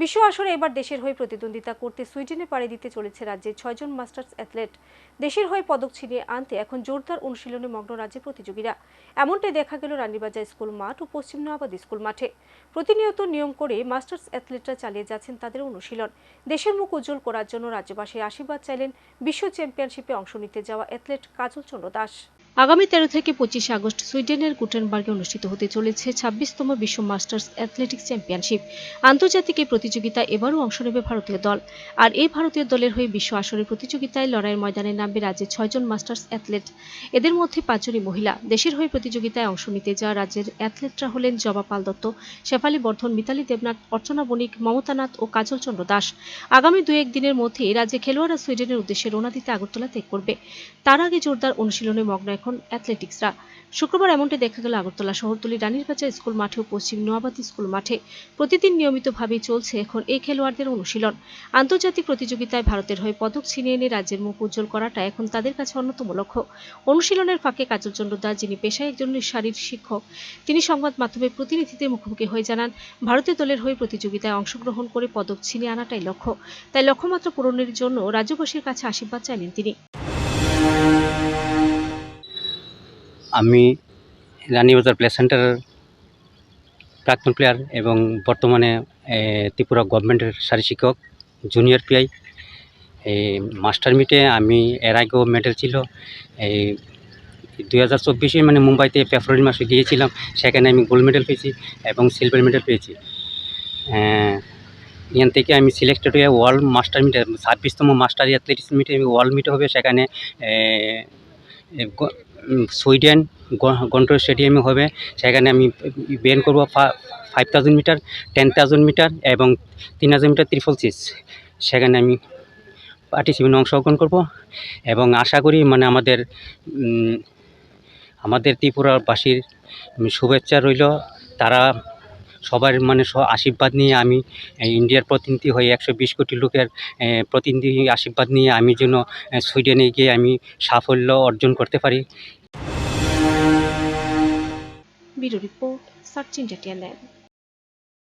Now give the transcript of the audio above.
বিশ্ব আসরে এবার দেশের হয়ে প্রতিদ্বন্দ্বিতা করতে সুইডেনে পাড়ি দিতে চলেছে রাজ্যের ছয়জন মাস্টার্স অ্যাথলেট। দেশের হয়ে পদক ছিনিয়ে আনতে এখন জোরদার অনুশীলনে মগ্ন রাজ্যের প্রতিযোগীরা। এমনটাই দেখা গেল রানীবাজার স্কুল মাঠ ও পশ্চিম নোয়াবাদ স্কুল মাঠে। প্রতিনিয়ত নিয়ম করে মাস্টার্স অ্যাথলেটরা চালিয়ে যাচ্ছেন তাদের অনুশীলন। দেশের মুখ উজ্জ্বল করার জন্য রাজ্যবাসীর আশীর্বাদ চাইলেন বিশ্ব চ্যাম্পিয়নশিপে অংশ নিতে যাওয়া অ্যাথলেট কাজল চন্দ্র দাস। আগামী তেরো থেকে পঁচিশে আগস্ট সুইডেনের গুটেনবার্গে অনুষ্ঠিত হতে চলেছে ছাব্বিশতম বিশ্ব মাস্টার্স অ্যাথলেটিক্স চ্যাম্পিয়নশিপ। আন্তর্জাতিক এই প্রতিযোগিতায় এবারও অংশ নেবে ভারতীয় দল। আর এই ভারতীয় দলের হয়ে বিশ্ব আসরের প্রতিযোগিতায় লড়াইয়ের ময়দানে নামবে রাজ্যের ছয়জন মাস্টার্স অ্যাথলেট। এদের মধ্যে পাঁচজনই মহিলা। দেশের হয়ে প্রতিযোগিতায় অংশ নিতে যাওয়া রাজ্যের অ্যাথলেটরা হলেন জবা পাল দত্ত, শেফালী বর্ধন, মিতালি দেবনাথ, অর্চনা বণিক মমতানাথ ও কাজল চন্দ্র দাস। আগামী দু এক দিনের মধ্যেই রাজ্যে খেলোয়াড়রা সুইডেনের উদ্দেশ্যে রওনা দিতে আগরতলা ত্যাগ করবে। তার আগে জোরদার অনুশীলনে মগ্ন এখন অ্যাথলেটিক্সরা। শুক্রবার এমনটি দেখা গেল আগরতলা শহরতলি রানীরবাজার স্কুল মাঠে ও পশ্চিম নোয়াবাদ স্কুল মাঠে। প্রতিদিন নিয়মিতভাবেই চলছে এখন এই খেলোয়াড়দের অনুশীলন। আন্তর্জাতিক প্রতিযোগিতায় ভারতের হয়ে পদক ছিনিয়ে এনে রাজ্যের মুখ উজ্জ্বল করাটা এখন তাদের কাছে অন্যতম লক্ষ্য। অনুশীলনের ফাঁকে কাজল চন্দ্র দাস, যিনি পেশায় একজন শারীর শিক্ষক, তিনি সংবাদ মাধ্যমে প্রতিনিধিদের মুখোমুখি হয়ে জানান, ভারতীয় দলের হয়ে প্রতিযোগিতায় অংশগ্রহণ করে পদক ছিনিয়ে আনাটাই লক্ষ্য। তাই লক্ষ্যমাত্রা পূরণের জন্য রাজ্যবাসীর কাছে আশীর্বাদ চাইলেন তিনি। আমি রানী রানীবাজার প্লে সেন্টারের প্রাক্তন প্লেয়ার এবং বর্তমানে ত্রিপুরা গভর্নমেন্টের শারী শিক্ষক, জুনিয়র পিআই এই মাস্টার মিটে আমি এর আগেও মেডেল ছিল। এই দুই হাজার চব্বিশে মানে মুম্বাইতে ফেব্রুয়ারি মাসে গিয়েছিলাম, সেখানে আমি গোল্ড মেডেল পেয়েছি এবং সিলভার মেডেল পেয়েছি। এখান থেকে আমি সিলেক্টেড হয়ে ওয়ার্ল্ড মাস্টার মিটে, ছাব্বিশতম মাস্টার অ্যাথলেটিক্স মিটে আমি ওয়ার্ল্ড মিটে হবে সেখানে সুইডেন গন্ট্রো স্টেডিয়ামে হবে। সেখানে আমি বেন করব five thousand metre ten thousand metre এবং তিন হাজার মিটার ত্রিপল সিক্স সেখানে আমি পার্টিসিপেন্ট অংশগ্রহণ করব এবং আশা করি মানে আমাদের আমাদের ত্রিপুরাবাসীর শুভেচ্ছা রইল। তারা সবার মানে আশীর্বাদ নিয়ে আমি ইন্ডিয়ার প্রতিনিধি হয়ে একশো বিশ কোটি লোকের প্রতিনিধি আশীর্বাদ নিয়ে আমি যেন সুইডেনে গিয়ে আমি সাফল্য অর্জন করতে পারি। রিপোর্ট